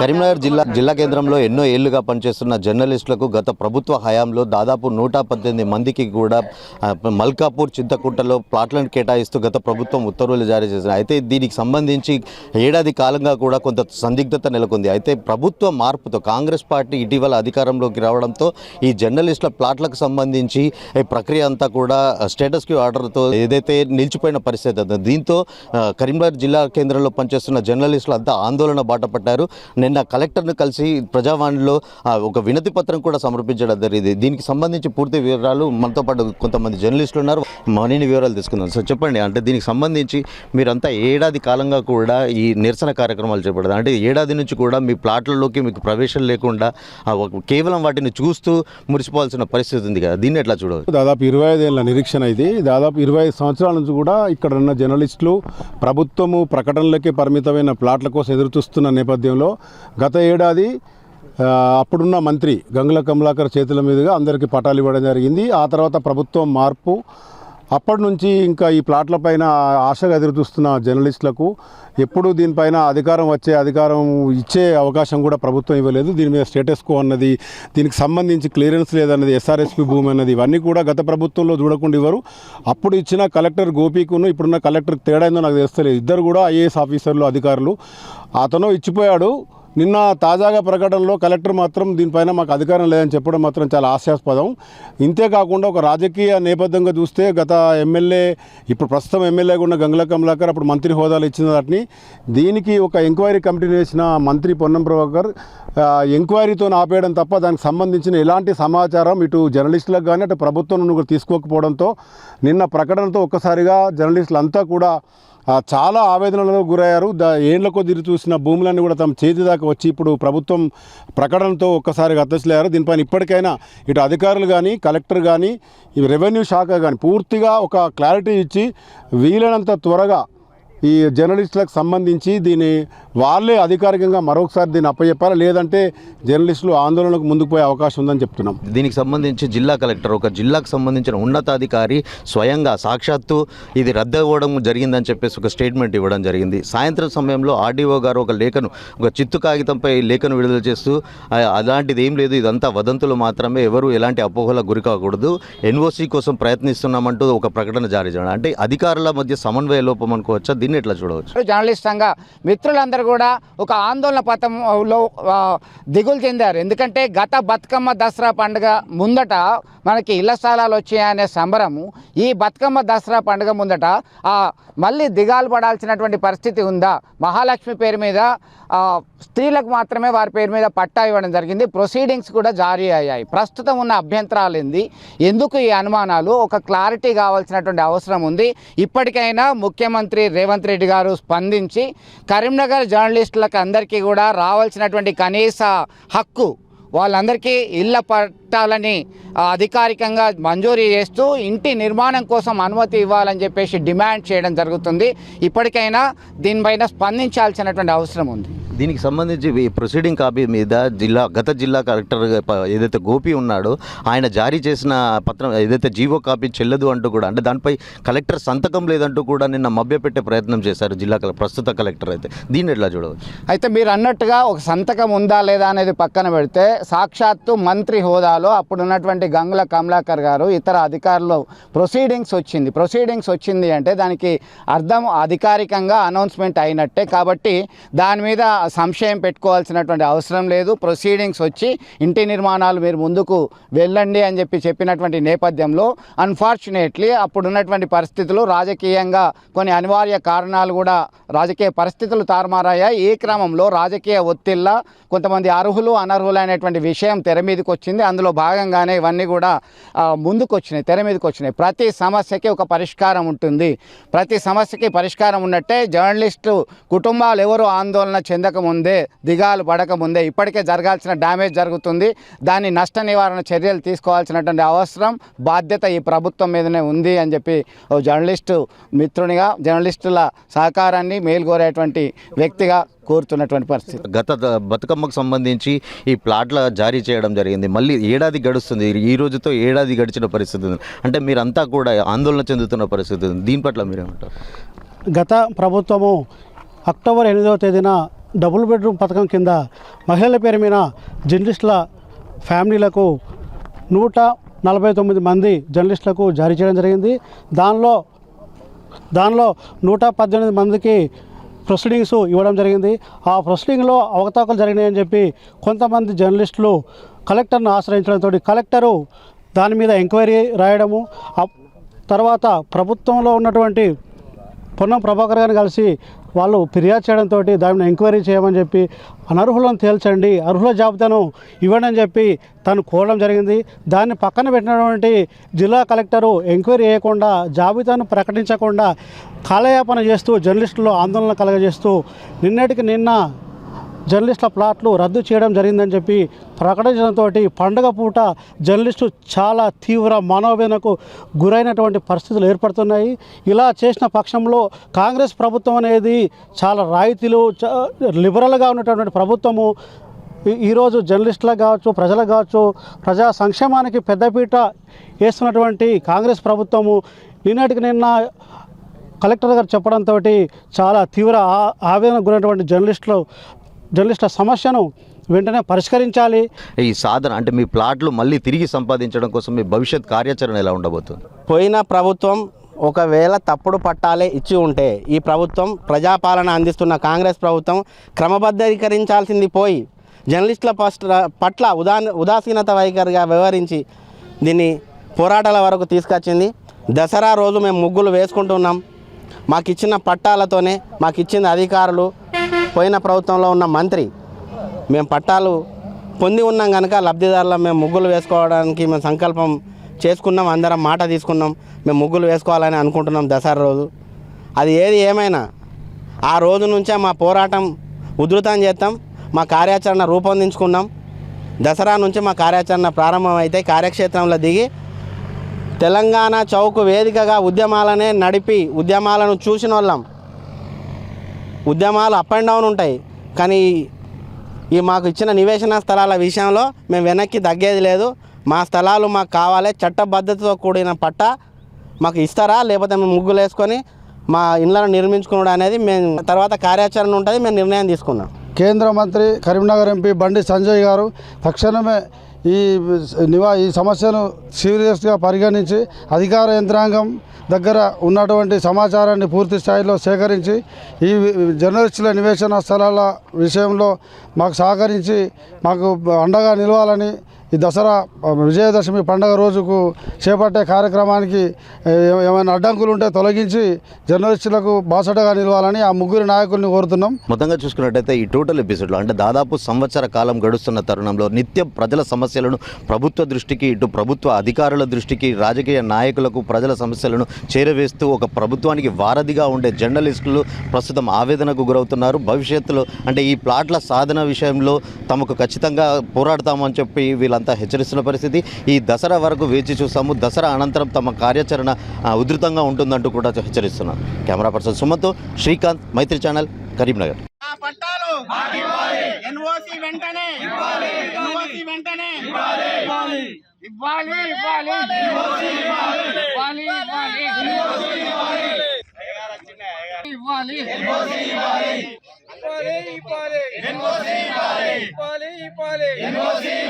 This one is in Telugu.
కరీంనగర్ జిల్లా జిల్లా కేంద్రంలో ఎన్నో ఏళ్ళుగా పనిచేస్తున్న జర్నలిస్టులకు గత ప్రభుత్వ హయాంలో దాదాపు నూట పద్దెనిమిది మందికి కూడా మల్కాపూర్ చింతకుంటలో ప్లాట్లను కేటాయిస్తూ గత ప్రభుత్వం ఉత్తర్వులు జారీ చేసింది. అయితే దీనికి సంబంధించి ఏడాది కాలంగా కూడా కొంత సందిగ్ధత నెలకొంది. అయితే ప్రభుత్వ మార్పుతో కాంగ్రెస్ పార్టీ ఇటీవల అధికారంలోకి రావడంతో ఈ జర్నలిస్టుల ప్లాట్లకు సంబంధించి ప్రక్రియ అంతా కూడా స్టేటస్ క్యూ ఆర్డర్తో ఏదైతే నిలిచిపోయిన పరిస్థితి దీంతో కరీంనగర్ జిల్లా కేంద్రంలో పనిచేస్తున్న జర్నలిస్టులు అంతా ఆందోళన బాట నిన్న నిన్న కలెక్టర్ను కలిసి ప్రజావాణిలో ఒక వినతి పత్రం కూడా సమర్పించడం జరిగింది. దీనికి సంబంధించి పూర్తి వివరాలు మనతో పాటు కొంతమంది జర్నలిస్టులు ఉన్నారు. మరిన్ని వివరాలు తీసుకుందాం. సార్ చెప్పండి. అంటే దీనికి సంబంధించి మీరంతా ఏడాది కాలంగా కూడా ఈ నిరసన కార్యక్రమాలు చేపడదు అంటే ఏడాది నుంచి కూడా మీ ప్లాట్లలోకి మీకు ప్రవేశం లేకుండా కేవలం వాటిని చూస్తూ మురిసిపోవాల్సిన పరిస్థితి ఉంది కదా. దీన్ని ఎట్లా చూడవచ్చు? దాదాపు ఇరవై ఐదేళ్ళ నిరీక్షణ ఇది. దాదాపు ఇరవై ఐదు సంవత్సరాల నుంచి కూడా ఇక్కడ ఉన్న జర్నలిస్టులు ప్రభుత్వము ప్రకటనలకే పరిమితమైన ప్లాట్ల కోసం ఎదురుచూస్తున్న నేపథ్యంలో గత ఏడాది అప్పుడున్న మంత్రి గంగుల కమలాకర్ చేతుల మీదుగా అందరికీ పటాలు ఇవ్వడం జరిగింది. ఆ తర్వాత ప్రభుత్వం మార్పు అప్పటి నుంచి ఇంకా ఈ ప్లాట్లపైన ఆశగా ఎదురుచూస్తున్న జర్నలిస్టులకు ఎప్పుడు దీనిపైన అధికారం వచ్చే అధికారం ఇచ్చే అవకాశం కూడా ప్రభుత్వం ఇవ్వలేదు. దీని మీద స్టేటస్ కో అన్నది దీనికి సంబంధించి క్లియరెన్స్ లేదన్నది ఎస్ఆర్ఎస్పి భూమి అన్నది ఇవన్నీ కూడా గత ప్రభుత్వంలో చూడకుండా ఇవ్వరు. అప్పుడు ఇచ్చిన కలెక్టర్ గోపీకును ఇప్పుడున్న కలెక్టర్ తేడా ఏందో నాకు తెలుస్తలేదు ఇద్దరు కూడా ఐఏఎస్ ఆఫీసర్లు అధికారులు. అతను ఇచ్చిపోయాడు. నిన్న తాజాగా ప్రకటనలో కలెక్టర్ మాత్రం దీనిపైన మాకు అధికారం లేదని చెప్పడం మాత్రం చాలా హాస్యాస్పదం. ఇంతే కాకుండా ఒక రాజకీయ నేపథ్యంగా చూస్తే గత ఎమ్మెల్యే ఇప్పుడు ప్రస్తుతం ఎమ్మెల్యేగా ఉన్న గంగుల కమలాకర్ అప్పుడు మంత్రి హోదాలు ఇచ్చిన వాటిని దీనికి ఒక ఎంక్వైరీ కమిటీని వేసిన మంత్రి పొన్నం ప్రభాకర్ ఎంక్వైరీతో ఆపేయడం తప్ప దానికి సంబంధించిన ఎలాంటి సమాచారం ఇటు జర్నలిస్టులకు కానీ అటు ప్రభుత్వం నుండి తీసుకోకపోవడంతో నిన్న ప్రకటనతో ఒక్కసారిగా జర్నలిస్టులు అంతా కూడా చాలా ఆవేదనలకు గురయ్యారు. దా ఏళ్ళ కొద్ది చూసిన భూములన్నీ కూడా తమ చేతి దాకా వచ్చి ఇప్పుడు ప్రభుత్వం ప్రకటనతో ఒక్కసారిగా అత్తసలేరు దీనిపైన ఇప్పటికైనా ఇటు అధికారులు కానీ కలెక్టర్ కానీ రెవెన్యూ శాఖ కానీ పూర్తిగా ఒక క్లారిటీ ఇచ్చి వీలైనంత త్వరగా ఈ జర్నలిస్టులకు సంబంధించి దీన్ని వాళ్ళే అధికారికంగా మరొకసారి దీన్ని అప్పచెప్పాలి? లేదంటే జర్నలిస్టులు ఆందోళనకు ముందుకు పోయే అవకాశం ఉందని చెప్తున్నాం. దీనికి సంబంధించి జిల్లా కలెక్టర్ ఒక జిల్లాకు సంబంధించిన ఉన్నతాధికారి స్వయంగా సాక్షాత్తు ఇది రద్దు అవ్వడం జరిగిందని చెప్పేసి ఒక స్టేట్మెంట్ ఇవ్వడం జరిగింది. సాయంత్రం సమయంలో ఆర్డీఓ గారు ఒక లేఖను ఒక చిత్తు కాగితంపై లేఖను విడుదల చేస్తూ అలాంటిది ఏం లేదు ఇదంతా వదంతులు మాత్రమే ఎవరు ఎలాంటి అపోహలకు గురి కాకూడదు ఎన్ఓసి కోసం ప్రయత్నిస్తున్నామంటూ ఒక ప్రకటన జారీ చేయడం అంటే అధికారుల మధ్య సమన్వయ లోపం అనుకోవచ్చా? దీన్ని ఎట్లా చూడవచ్చు? జర్నలిస్ట్ సంఘ మిత్రులందరూ కూడా ఒక ఆందోళన పథంలో దిగులు చెందారు. ఎందుకంటే గత బతుకమ్మ దసరా పండుగ ముందట మనకి ఇళ్ళ స్థలాలు వచ్చాయనే సంబరము. ఈ బతుకమ్మ దసరా పండుగ ముందట మళ్ళీ దిగాలు పడాల్సినటువంటి పరిస్థితి ఉందా? మహాలక్ష్మి పేరు మీద స్త్రీలకు మాత్రమే వారి పేరు మీద పట్టా ఇవ్వడం జరిగింది. ప్రొసీడింగ్స్ కూడా జారీ అయ్యాయి. ప్రస్తుతం ఉన్న అభ్యంతరాలు ఏంది? ఎందుకు ఈ అనుమానాలు? ఒక క్లారిటీ కావాల్సినటువంటి అవసరం ఉంది. ఇప్పటికైనా ముఖ్యమంత్రి రేవంత్ రెడ్డి గారు స్పందించి కరీంనగర్ జర్నలిస్టులకు అందరికీ కూడా రావాల్సినటువంటి కనీస హక్కు వాళ్ళందరికీ ఇళ్ళ పట్టాలని అధికారికంగా మంజూరు చేస్తూ ఇంటి నిర్మాణం కోసం అనుమతి ఇవ్వాలని చెప్పేసి డిమాండ్ చేయడం జరుగుతుంది. ఇప్పటికైనా దీనిపైన స్పందించాల్సినటువంటి అవసరం ఉంది. దీనికి సంబంధించి ఈ ప్రొసీడింగ్ కాపీ మీద జిల్లా గత జిల్లా కలెక్టర్ ఏదైతే గోపి ఉన్నాడో ఆయన జారీ చేసిన పత్రం ఏదైతే జీవో కాపీ చెల్లదు అంటూ కూడా అంటే దానిపై కలెక్టర్ సంతకం లేదంటూ కూడా నిన్న మభ్యపెట్టే ప్రయత్నం చేశారు జిల్లా ప్రస్తుత కలెక్టర్ అయితే. దీన్ని ఎట్లా చూడవచ్చు? అయితే మీరు అన్నట్టుగా ఒక సంతకం ఉందా లేదా అనేది పక్కన పెడితే సాక్షాత్తు మంత్రి హోదాలో అప్పుడు ఉన్నటువంటి గంగుల కమలాకర్ గారు ఇతర అధికారులు ప్రొసీడింగ్స్ వచ్చింది. ప్రొసీడింగ్స్ వచ్చింది అంటే దానికి అర్థం అధికారికంగా అనౌన్స్మెంట్ అయినట్టే కాబట్టి దాని మీద సంశయం పెట్టుకోవాల్సినటువంటి అవసరం లేదు. ప్రొసీడింగ్స్ వచ్చి ఇంటి నిర్మాణాలు మీరు ముందుకు వెళ్ళండి అని చెప్పి చెప్పినటువంటి నేపథ్యంలో అన్ఫార్చునేట్లీ అప్పుడు ఉన్నటువంటి పరిస్థితులు రాజకీయంగా కొన్ని అనివార్య కారణాలు కూడా రాజకీయ పరిస్థితులు తారుమారయ్యాయి. ఈ క్రమంలో రాజకీయ ఒత్తిళ్ళ కొంతమంది అర్హులు అనర్హులు అనేటువంటి విషయం తెర మీదకి వచ్చింది అందులో భాగంగానే ఇవన్నీ కూడా ముందుకు వచ్చినాయి తెర మీదకి వచ్చినాయి ప్రతి సమస్యకి ఒక పరిష్కారం ఉంటుంది. ప్రతి సమస్యకి పరిష్కారం ఉన్నట్టే జర్నలిస్టు కుటుంబాలు ఎవరు ఆందోళన చెందక చెందకముందే దిగాలు పడకముందే ఇప్పటికే జరగాల్సిన డ్యామేజ్ జరుగుతుంది. దాని నష్ట నివారణ చర్యలు తీసుకోవాల్సినటువంటి అవసరం బాధ్యత ఈ ప్రభుత్వం మీదనే ఉంది అని చెప్పి ఓ జర్నలిస్టు మిత్రునిగా జర్నలిస్టుల సహకారాన్ని మేల్కోరేటువంటి వ్యక్తిగా కోరుతున్నటువంటి పరిస్థితి. గత బతుకమ్మకు సంబంధించి ఈ ప్లాట్ల జారీ చేయడం జరిగింది. మళ్ళీ ఏడాది గడుస్తుంది. ఈ రోజుతో ఏడాది గడిచిన పరిస్థితి ఉంది. అంటే మీరంతా కూడా ఆందోళన చెందుతున్న పరిస్థితి ఉంది. దీని పట్ల మీరేమంటారు? గత ప్రభుత్వము అక్టోబర్ ఎనిమిదవ తేదీన డబుల్ బెడ్రూమ్ పథకం కింద మహిళల పేరు మీద జర్నలిస్టుల ఫ్యామిలీలకు నూట నలభై తొమ్మిది మంది జర్నలిస్టులకు జారీ చేయడం జరిగింది. దానిలో దానిలో నూట పద్దెనిమిది మందికి ప్రొసీడింగ్స్ ఇవ్వడం జరిగింది. ఆ ప్రొసీడింగ్లో అవకతవకలు జరిగినాయని చెప్పి కొంతమంది జర్నలిస్టులు కలెక్టర్ను ఆశ్రయించడంతో కలెక్టరు దాని మీద ఎంక్వైరీ రాయడము తర్వాత ప్రభుత్వంలో ఉన్నటువంటి పొన్నం ప్రభాకర్ గారిని కలిసి వాళ్ళు ఫిర్యాదు చేయడంతో దానిని ఎంక్వైరీ చేయమని చెప్పి అనర్హులను తేల్చండి అర్హుల జాబితాను ఇవ్వండి చెప్పి తను కోరడం జరిగింది. దాన్ని పక్కన పెట్టినటువంటి జిల్లా కలెక్టరు ఎంక్వైరీ చేయకుండా జాబితాను ప్రకటించకుండా కాలయాపన చేస్తూ జర్నలిస్టులు ఆందోళన కలగజేస్తూ నిన్నటికి నిన్న జర్నలిస్టుల ప్లాట్లు రద్దు చేయడం జరిగిందని చెప్పి ప్రకటించడంతో పండగ పూట జర్నలిస్టు చాలా తీవ్ర మనోవేదనకు గురైనటువంటి పరిస్థితులు ఏర్పడుతున్నాయి. ఇలా చేసిన పక్షంలో కాంగ్రెస్ ప్రభుత్వం అనేది చాలా రాయితీలు లిబరల్గా ఉన్నటువంటి ప్రభుత్వము. ఈ- ఈరోజు జర్నలిస్టులకు కావచ్చు ప్రజలకు కావచ్చు ప్రజా సంక్షేమానికి పెద్దపీట వేస్తున్నటువంటి కాంగ్రెస్ ప్రభుత్వము నిన్నటికి నిన్న కలెక్టర్ గారు చెప్పడంతో చాలా తీవ్ర ఆ- ఆవేదనకు గురైనటువంటి జర్నలిస్టులు జర్నలిస్టుల సమస్యను వెంటనే పరిష్కరించాలి. ఈ సాధన అంటే మీ ప్లాట్లు మళ్ళీ తిరిగి సంపాదించడం కోసం మీ భవిష్యత్ కార్యాచరణ ఎలా ఉండబోతుంది? పోయిన ప్రభుత్వం ఒకవేళ తప్పుడు పట్టాలే ఇచ్చి ఉంటే ఈ ప్రభుత్వం ప్రజాపాలన అందిస్తున్న కాంగ్రెస్ ప్రభుత్వం క్రమబద్ధీకరించాల్సింది పోయి జర్నలిస్టుల పట్ల పట్ల ఉదా ఉదాసీనత వైఖరిగా వ్యవహరించి దీన్ని పోరాటాల వరకు తీసుకొచ్చింది. దసరా రోజు మేము ముగ్గులు వేసుకుంటున్నాం. మాకు ఇచ్చిన పట్టాలతోనే మాకు ఇచ్చిన అధికారులు. పోయిన ప్రభుత్వంలో ఉన్న మంత్రి మేము పట్టాలు పొంది ఉన్నాం కనుక లబ్ధిదారుల మేము ముగ్గులు వేసుకోవడానికి మేము సంకల్పం చేసుకున్నాం అందరం మాట తీసుకున్నాం మేము ముగ్గులు వేసుకోవాలని అనుకుంటున్నాం దసరా రోజు. అది ఏది ఏమైనా ఆ రోజు నుంచే మా పోరాటం ఉధృతం చేస్తాం మా కార్యాచరణ రూపొందించుకున్నాం. దసరా నుంచి మా కార్యాచరణ ప్రారంభమైతే కార్యక్షేత్రంలో దిగి తెలంగాణ చౌక్ వేదికగా ఉద్యమాలనే నడిపి ఉద్యమాలను చూసిన వాళ్ళం ఉద్యమాలు అప్ అండ్ డౌన్ ఉంటాయి. కానీ ఈ మాకు ఇచ్చిన నివేశన స్థలాల విషయంలో మేము వెనక్కి తగ్గేది లేదు. మా స్థలాలు మాకు కావాలి. చట్టబద్ధతతో కూడిన పట్ట మాకు ఇస్తారా? లేకపోతే మేము ముగ్గులు వేసుకొని మా ఇళ్ళను నిర్మించుకోవడం అనేది మేము తర్వాత కార్యాచరణ ఉంటుంది. మేము నిర్ణయం తీసుకున్నాం. కేంద్ర మంత్రి కరీంనగర్ ఎంపీ బండి సంజయ్ గారు తక్షణమే ఈ నివా ఈ సమస్యను సీరియస్గా పరిగణించి అధికార యంత్రాంగం దగ్గర ఉన్నటువంటి సమాచారాన్ని పూర్తి స్థాయిలో సేకరించి ఈ జర్నలిస్టుల నివేశన స్థలాల విషయంలో మాకు సహకరించి మాకు అండగా నిలవాలని ఈ దసరా విజయదశమి పండుగ రోజుకు చేపట్టే కార్యక్రమానికి ఏమైనా అడ్డంకులు ఉంటే తొలగించి జర్నలిస్టులకు బాసటగా నిలవాలని ఆ ముగ్గురు నాయకుల్ని కోరుతున్నాం. మొత్తంగా చూసుకున్నట్టయితే ఈ టోటల్ ఎపిసోడ్లో అంటే దాదాపు సంవత్సర కాలం గడుస్తున్న తరుణంలో నిత్యం ప్రజల సమస్యలను ప్రభుత్వ దృష్టికి ఇటు ప్రభుత్వ అధికారుల దృష్టికి రాజకీయ నాయకులకు ప్రజల సమస్యలను చేరవేస్తూ ఒక ప్రభుత్వానికి వారధిగా ఉండే జర్నలిస్టులు ప్రస్తుతం ఆవేదనకు గురవుతున్నారు. భవిష్యత్తులో అంటే ఈ ప్లాట్ల సాధన విషయంలో తమకు ఖచ్చితంగా పోరాడతామని చెప్పి వీళ్ళంతా హెచ్చరిస్తున్న పరిస్థితి. ఈ దసరా వరకు వేచి చూస్తాము దసరా అనంతరం తమ కార్యాచరణ ఉధృతంగా ఉంటుందంటూ కూడా హెచ్చరిస్తున్నారు. కెమెరా పర్సన్ సుమన్తో శ్రీకాంత్ మైత్రి ఛానల్ కరీంనగర్. ఆ పట్టాలు ఎన్ఓసి వెంటనే ఎన్ఓసి వెంటనే ఇవ్వాలి. ఇవ్వాలి ఇవ్వాలి. ఇవ్వాలి ఇవ్వాలి. We